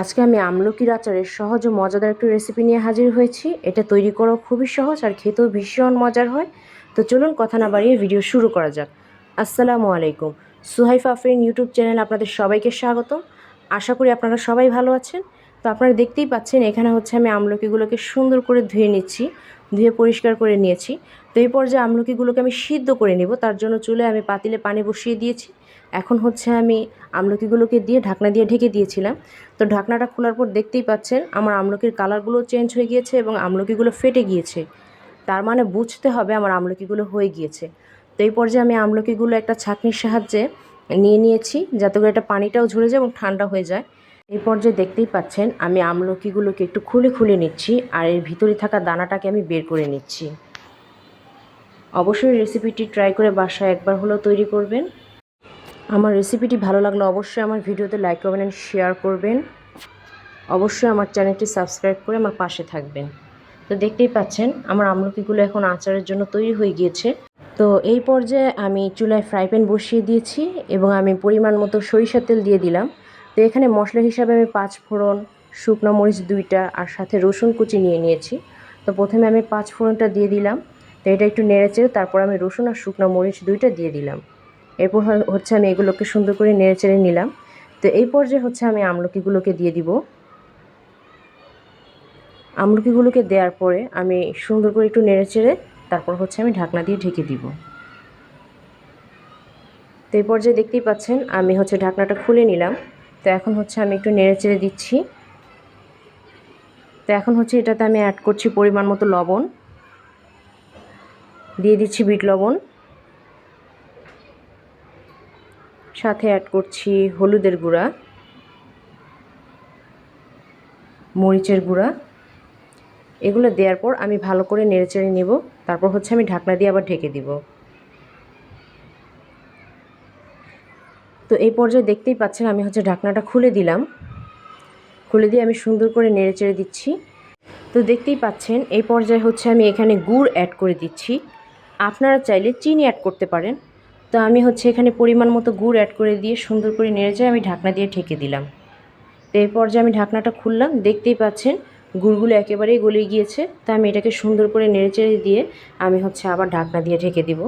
আজকে আমি আমলকির আচারের সহজ ও মজাদার একটি রেসিপি নিয়ে হাজির হয়েছি। এটা তৈরি করাও খুবই সহজ আর খেতেও ভীষণ মজার হয়। তো চলুন কথা না বাড়িয়ে ভিডিও শুরু করা যাক। আসসালামু আলাইকুম। সুহাইফ আফরিন ইউটিউব চ্যানেল আপনাদের সবাইকে স্বাগত আশা করি আপনারা সবাই ভালো আছেন। তো আপনারা দেখতেই পাচ্ছেন, এখানে হচ্ছে আমি আমলকিগুলোকে সুন্দর করে ধুয়ে নিচ্ছি, ধুয়ে পরিষ্কার করে নিয়েছি। তো এই পর্যায়ে আমলকিগুলোকে আমি সিদ্ধ করে নিব। তার জন্য চুলে আমি পাতিলে পানি বসিয়ে দিয়েছি। এখন হচ্ছে আমি আমলকিগুলোকে দিয়ে ঢাকনা দিয়ে ঢেকে দিয়েছিলাম। তো ঢাকনাটা খোলার পর দেখতেই পাচ্ছেন আমার আমলকির কালারগুলো চেঞ্জ হয়ে গিয়েছে এবং আমলকিগুলো ফেটে গিয়েছে। তার মানে বুঝতে হবে আমার আমলকিগুলো হয়ে গিয়েছে। তো এই পর্যায়ে আমি আমলকিগুলো একটা ছাঁকনির সাহায্যে নিয়ে নিয়েছি যাতে করে এটা পানিটাও ঝরে যায় এবং ঠান্ডা হয়ে যায়। এই পর্যায়ে দেখতেই পাচ্ছেন আমি আমলকিগুলোকে একটু খুলে খুলে নিচ্ছি আর এর ভিতরে থাকা দানাটাকে আমি বের করে নিচ্ছি। অবশ্যই রেসিপিটি ট্রাই করে বাসায় একবার হলেও তৈরি করবেন। আমার রেসিপিটি ভালো লাগলে অবশ্যই আমার ভিডিওতে লাইক করবেন অ্যান্ড শেয়ার করবেন। অবশ্যই আমার চ্যানেলটি সাবস্ক্রাইব করে আমার পাশে থাকবেন। তো দেখতেই পাচ্ছেন, আমার আমলকিগুলো এখন আচারের জন্য তৈরি হয়ে গিয়েছে। তো এই পর্যায়ে আমি চুলায় ফ্রাই প্যান বসিয়ে দিয়েছি এবং আমি পরিমাণ মতো সরিষার তেল দিয়ে দিলাম। তো এখানে মশলা হিসাবে আমি পাঁচ ফোড়ন, শুকনো মরিচ দুইটা আর সাথে রসুন কুচি নিয়ে নিয়েছি। তো প্রথমে আমি পাঁচ ফোড়নটা দিয়ে দিলাম। তো এটা একটু নেড়েচেড়ে তারপর আমি রসুন আর শুকনো মরিচ দুইটা দিয়ে দিলাম। এরপর হচ্ছে আমি এগুলোকে সুন্দর করে নেড়েচেড়ে নিলাম। তো এই পর্যায়ে হচ্ছে আমি আমলকিগুলোকে দিয়ে দিব। আমলকিগুলোকে দেওয়ার পরে আমি সুন্দর করে একটু নেড়েচেড়ে তারপর হচ্ছে আমি ঢাকনা দিয়ে ঢেকে দিব। তো এই পর্যায়ে দেখতেই পাচ্ছেন, আমি হচ্ছে ঢাকনাটা খুলে নিলাম। তো এখন হচ্ছে আমি একটু নেড়েচেড়ে দিচ্ছি। তো এখন হচ্ছে এটাতে আমি অ্যাড করছি পরিমাণ মতো লবণ। দিয়ে দিচ্ছি বিট লবণ। সাথে অ্যাড করছি হলুদের গুঁড়া, মরিচের গুঁড়া। এগুলো দেওয়ার পর আমি ভালো করে নেড়েচেড়ে নেব, তারপর হচ্ছে আমি ঢাকনা দিয়ে আবার ঢেকে দিব। তো এই পর্যায়ে দেখতেই পাচ্ছেন আমি হচ্ছে ঢাকনাটা খুলে দিলাম। খুলে দিয়ে আমি সুন্দর করে নেড়েচেড়ে দিচ্ছি। তো দেখতেই পাচ্ছেন এই পর্যায়ে হচ্ছে আমি এখানে গুড় অ্যাড করে দিচ্ছি। আপনারা চাইলে চিনি অ্যাড করতে পারেন। তো আমি হচ্ছে এখানে পরিমাণ মতো গুড় অ্যাড করে দিয়ে সুন্দর করে নেড়ে যায় আমি ঢাকনা দিয়ে ঠেকে দিলাম। তো এই পর্যায়ে আমি ঢাকনাটা খুললাম, দেখতেই পাচ্ছেন গুড়গুলো একেবারেই গলে গিয়েছে। তো আমি এটাকে সুন্দর করে নেড়ে চেড়ে দিয়ে আমি হচ্ছে আবার ঢাকনা দিয়ে ঢেকে দিব।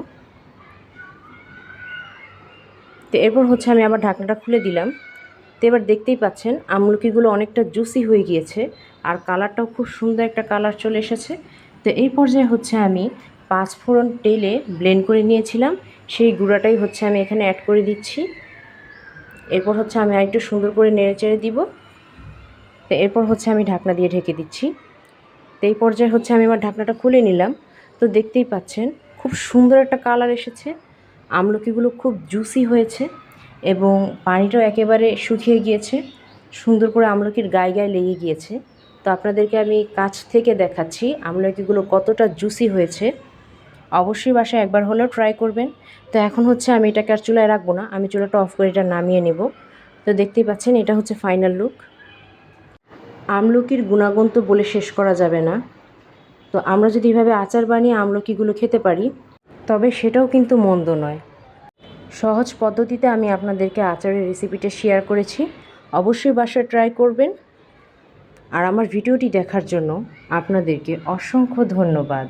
তো এরপর হচ্ছে আমি আবার ঢাকনাটা খুলে দিলাম। তো এবার দেখতেই পাচ্ছেন আমলকিগুলো অনেকটা জুসি হয়ে গিয়েছে আর কালারটাও খুব সুন্দর একটা কালার চলে এসেছে। তো এই পর্যায়ে হচ্ছে আমি পাঁচ ফোড়ন তেলে ব্লেন্ড করে নিয়েছিলাম। সেই গুঁড়াটাই হচ্ছে আমি এখানে অ্যাড করে দিচ্ছি। এরপর হচ্ছে আমি আরেকটু সুন্দর করে নেড়ে চেড়ে দিব। তো এরপর হচ্ছে আমি ঢাকনা দিয়ে ঢেকে দিচ্ছি। তো এই পর্যায়ে হচ্ছে আমি আমার ঢাকনাটা খুলে নিলাম। তো দেখতেই পাচ্ছেন, খুব সুন্দর একটা কালার এসেছে। আমলকিগুলো খুব জুসি হয়েছে এবং পানিটাও একেবারে শুকিয়ে গিয়েছে। সুন্দর করে আমলকির গায়ে গায়ে লেগে গিয়েছে। তো আপনাদেরকে আমি কাছ থেকে দেখাচ্ছি আমলকিগুলো কতটা জুসি হয়েছে। অবশ্যই বাসায় একবার হলেও ট্রাই করবেন। তো এখন হচ্ছে আমি এটাকে আর চুলায় রাখব না, আমি চুলাটা অফ করে এটা নামিয়ে নেব। তো দেখতেই পাচ্ছেন এটা হচ্ছে ফাইনাল লুক আমলকির গুণাগুণ তো বলে শেষ করা যাবে না। তো আমরা যদি এভাবে আচার বানিয়ে আমলকিগুলো খেতে পারি, তবে সেটাও কিন্তু মন্দ নয়। সহজ পদ্ধতিতে আমি আপনাদেরকে আচারের রেসিপিটা শেয়ার করেছি। অবশ্যই বাসায় ট্রাই করবেন। আর আমার ভিডিওটি দেখার জন্য আপনাদেরকে অসংখ্য ধন্যবাদ।